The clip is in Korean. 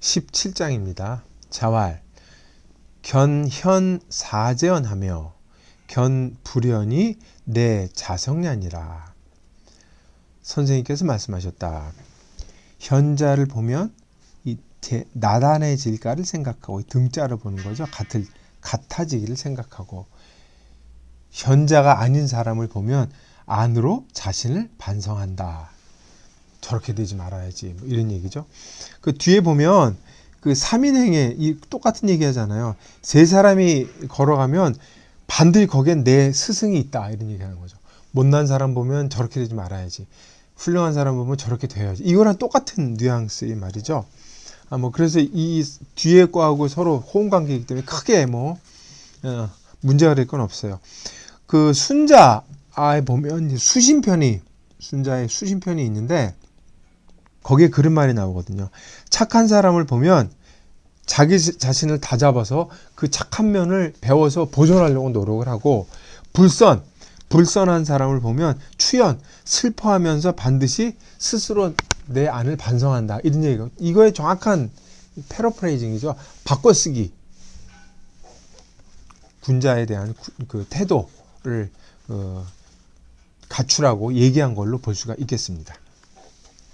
17장입니다. 자활 견현 사재언하며 견불연이 내 자성냐니라. 선생님께서 말씀하셨다. 현자를 보면 이 제- 나단해질까를 생각하고 이 등자를 보는 거죠. 같을 같아지기를 생각하고 현자가 아닌 사람을 보면 안으로 자신을 반성한다. 저렇게 되지 말아야지. 뭐 이런 얘기죠. 그 뒤에 보면 그 3인행에 이 똑같은 얘기 하잖아요. 세 사람이 걸어가면 반드시 거기엔 내 스승이 있다. 이런 얘기 하는 거죠. 못난 사람 보면 저렇게 되지 말아야지. 훌륭한 사람 보면 저렇게 돼야지. 이거랑 똑같은 뉘앙스의 말이죠. 아, 뭐, 그래서 이 뒤에 거하고 서로 호응 관계이기 때문에 크게 뭐, 어, 문제가 될 건 없어요. 그 순자에 보면 수신편이, 순자의 수신편이 있는데, 거기에 그런 말이 나오거든요. 착한 사람을 보면 자기 자신을 다 잡아서 그 착한 면을 배워서 보존하려고 노력을 하고 불선 불선한 사람을 보면 추연 슬퍼하면서 반드시 스스로 내 안을 반성한다 이런 얘기가 이거의 정확한 패러프레이징이죠 바꿔쓰기 군자에 대한 구- 그 태도를 어, 갖추라고 얘기한 걸로 볼 수가 있겠습니다.